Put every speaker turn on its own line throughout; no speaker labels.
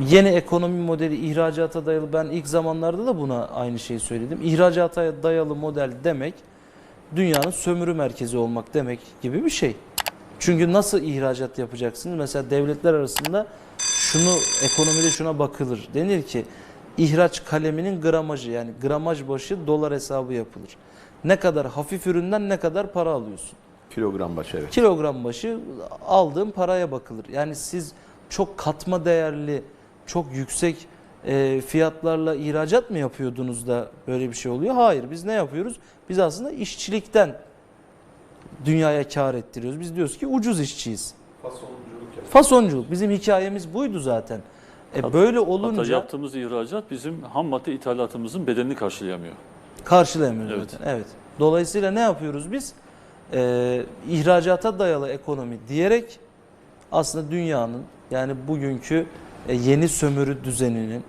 yeni ekonomi modeli ihracata dayalı ben ilk zamanlarda da buna aynı şeyi söyledim. İhracata dayalı model demek dünyanın sömürü merkezi olmak demek gibi bir şey. Çünkü nasıl ihracat yapacaksınız? Mesela devletler arasında şunu ekonomide şuna bakılır. Denir ki ihraç kaleminin gramajı yani gramaj başı dolar hesabı yapılır. Ne kadar hafif üründen ne kadar para alıyorsun?
Kilogram başı evet.
kilogram başı aldığım paraya bakılır. Yani siz çok katma değerli, çok yüksek e, fiyatlarla ihracat mı yapıyordunuz da böyle bir şey oluyor? Hayır. Biz ne yapıyoruz? Biz aslında işçilikten dünyaya kar ettiriyoruz. Biz diyoruz ki ucuz işçiyiz. Fasonculuk. Bizim hikayemiz buydu zaten. E
Hatta-
böyle
Hatta
olunca
yaptığımız ihracat bizim ham madde ithalatımızın bedelini karşılayamıyor.
karşılayamıyoruz
Evet.
zaten. Evet. Dolayısıyla ne yapıyoruz biz? Ee, ihracata dayalı ekonomi diyerek aslında dünyanın yani bugünkü yeni sömürü düzeninin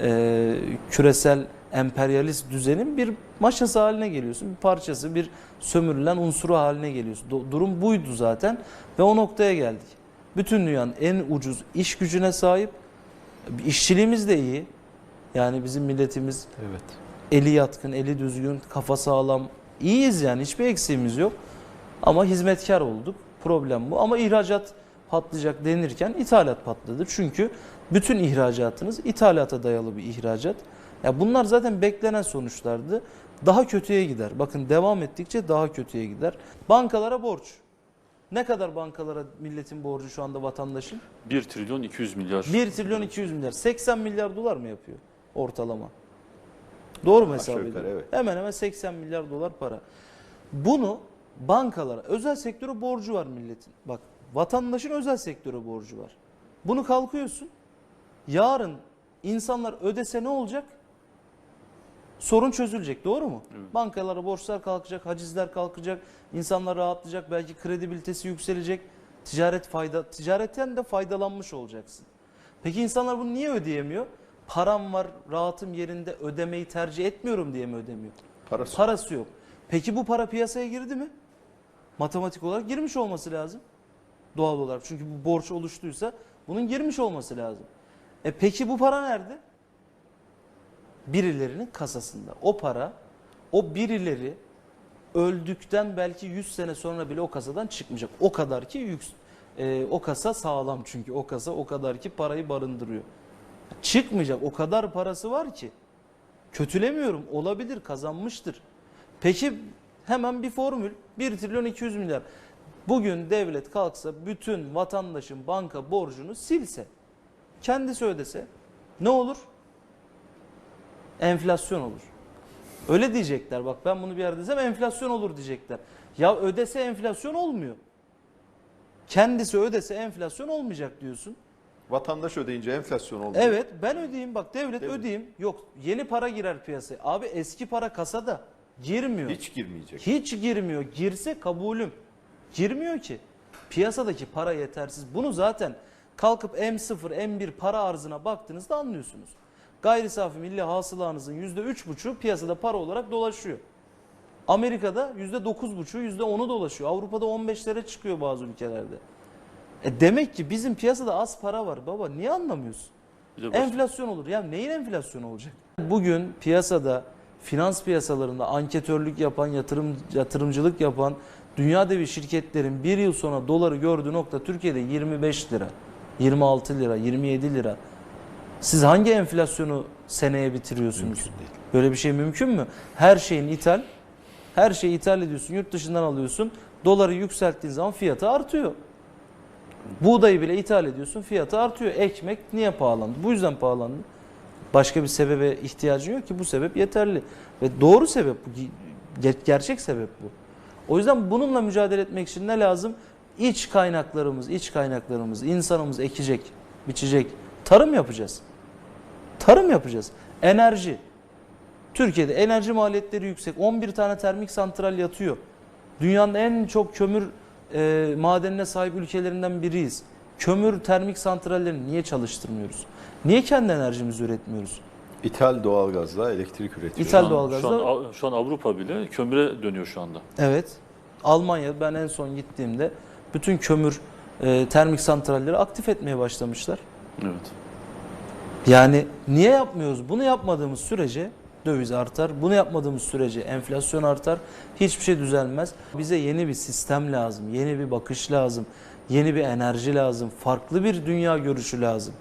e, küresel emperyalist düzenin bir maşası haline geliyorsun. Bir parçası, bir sömürülen unsuru haline geliyorsun. Durum buydu zaten ve o noktaya geldik. Bütün dünyanın en ucuz iş gücüne sahip. İşçiliğimiz de iyi. Yani bizim milletimiz
Evet.
eli yatkın, eli düzgün, kafa sağlam. İyiyiz yani hiçbir eksiğimiz yok. Ama hizmetkar olduk. Problem bu. Ama ihracat patlayacak denirken ithalat patladı. Çünkü bütün ihracatınız ithalata dayalı bir ihracat. Ya bunlar zaten beklenen sonuçlardı. Daha kötüye gider. Bakın devam ettikçe daha kötüye gider. Bankalara borç. Ne kadar bankalara milletin borcu şu anda vatandaşın?
1 trilyon 200 milyar.
1 trilyon 200 milyar. 80 milyar dolar mı yapıyor ortalama? Doğru mu hesap ediyorum?
evet.
Hemen hemen 80 milyar dolar para. Bunu bankalara, özel sektöre borcu var milletin. Bak vatandaşın özel sektöre borcu var. Bunu kalkıyorsun. Yarın insanlar ödese ne olacak? Sorun çözülecek doğru mu?
Evet.
Bankalara borçlar kalkacak, hacizler kalkacak, insanlar rahatlayacak, belki kredibilitesi yükselecek. Ticaret fayda, ticaretten de faydalanmış olacaksın. Peki insanlar bunu niye ödeyemiyor? Param var, rahatım yerinde, ödemeyi tercih etmiyorum diye mi ödemiyor?
Parası.
Parası yok. Peki bu para piyasaya girdi mi? Matematik olarak girmiş olması lazım. Doğal olarak. Çünkü bu borç oluştuysa bunun girmiş olması lazım. E peki bu para nerede? Birilerinin kasasında. O para, o birileri öldükten belki 100 sene sonra bile o kasadan çıkmayacak. O kadar ki yük, e, o kasa sağlam çünkü o kasa o kadar ki parayı barındırıyor. Çıkmayacak. O kadar parası var ki. Kötülemiyorum. Olabilir. Kazanmıştır. Peki hemen bir formül. 1 trilyon 200 milyar. Bugün devlet kalksa bütün vatandaşın banka borcunu silse, kendisi ödese ne olur? Enflasyon olur. Öyle diyecekler. Bak ben bunu bir yerde desem enflasyon olur diyecekler. Ya ödese enflasyon olmuyor. Kendisi ödese enflasyon olmayacak diyorsun.
Vatandaş ödeyince enflasyon oldu.
Evet ben ödeyeyim bak devlet
Devlet.
ödeyeyim. Yok yeni para girer piyasaya. Abi eski para kasada girmiyor.
Hiç girmeyecek.
Hiç girmiyor. Girse kabulüm. Girmiyor ki. Piyasadaki para yetersiz. Bunu zaten kalkıp M0, M1 para arzına baktığınızda anlıyorsunuz. Gayri safi milli hasılanızın %3,5'u piyasada para olarak dolaşıyor. Amerika'da %9,5'u %10'u dolaşıyor. Avrupa'da 15'lere çıkıyor bazı ülkelerde. E demek ki bizim piyasada az para var baba. Niye anlamıyorsun? Enflasyon olur. Ya neyin enflasyonu olacak? Bugün piyasada finans piyasalarında anketörlük yapan, yatırım yatırımcılık yapan dünya devi şirketlerin bir yıl sonra doları gördüğü nokta Türkiye'de 25 lira, 26 lira, 27 lira. Siz hangi enflasyonu seneye bitiriyorsunuz? Böyle bir şey mümkün mü? Her şeyin ithal, her şeyi ithal ediyorsun, yurt dışından alıyorsun. Doları yükselttiğin zaman fiyatı artıyor. Buğdayı bile ithal ediyorsun, fiyatı artıyor. Ekmek niye pahalandı? Bu yüzden pahalandı. Başka bir sebebe ihtiyacın yok ki bu sebep yeterli. Ve doğru sebep bu. Ge- Gerçek sebep bu. O yüzden bununla mücadele etmek için ne lazım? İç kaynaklarımız, iç kaynaklarımız, insanımız ekecek, biçecek. Tarım yapacağız. Tarım yapacağız. Enerji. Türkiye'de enerji maliyetleri yüksek. 11 tane termik santral yatıyor. Dünyanın en çok kömür e, madenine sahip ülkelerinden biriyiz. Kömür termik santrallerini niye çalıştırmıyoruz? Niye kendi enerjimizi üretmiyoruz?
İthal doğalgazla elektrik üretiyor.
İthal
Şu an-
doğalgazla-
Şu an, şu an Avrupa bile kömüre dönüyor şu anda.
Evet. Almanya ben en son gittiğimde bütün kömür e, termik santralleri aktif etmeye başlamışlar.
Evet.
Yani niye yapmıyoruz? Bunu yapmadığımız sürece döviz artar. Bunu yapmadığımız sürece enflasyon artar. Hiçbir şey düzelmez. Bize yeni bir sistem lazım. Yeni bir bakış lazım. Yeni bir enerji lazım. Farklı bir dünya görüşü lazım.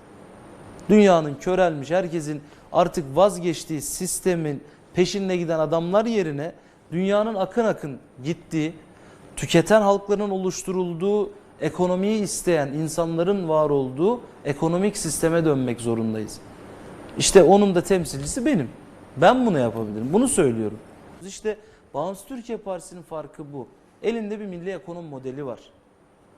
Dünyanın körelmiş, herkesin artık vazgeçtiği sistemin peşinde giden adamlar yerine dünyanın akın akın gittiği, tüketen halkların oluşturulduğu, ekonomiyi isteyen insanların var olduğu ekonomik sisteme dönmek zorundayız. İşte onun da temsilcisi benim. Ben bunu yapabilirim. Bunu söylüyorum. İşte Bağımsız Türkiye Partisi'nin farkı bu. Elinde bir milli ekonomi modeli var.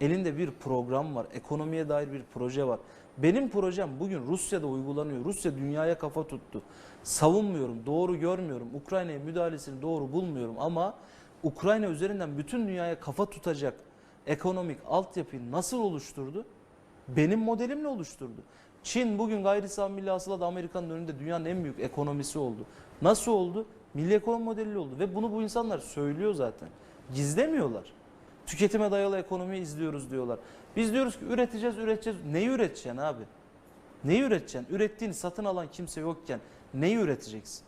Elinde bir program var. Ekonomiye dair bir proje var. Benim projem bugün Rusya'da uygulanıyor. Rusya dünyaya kafa tuttu. Savunmuyorum, doğru görmüyorum. Ukrayna'ya müdahalesini doğru bulmuyorum ama Ukrayna üzerinden bütün dünyaya kafa tutacak ekonomik altyapıyı nasıl oluşturdu? Benim modelimle oluşturdu. Çin bugün gayri safi milli hasılat Amerika'nın önünde dünyanın en büyük ekonomisi oldu. Nasıl oldu? Milli ekonomi modeliyle oldu ve bunu bu insanlar söylüyor zaten. Gizlemiyorlar. Tüketime dayalı ekonomi izliyoruz diyorlar. Biz diyoruz ki üreteceğiz, üreteceğiz. Neyi üreteceksin abi? Neyi üreteceksin? Ürettiğini satın alan kimse yokken neyi üreteceksin?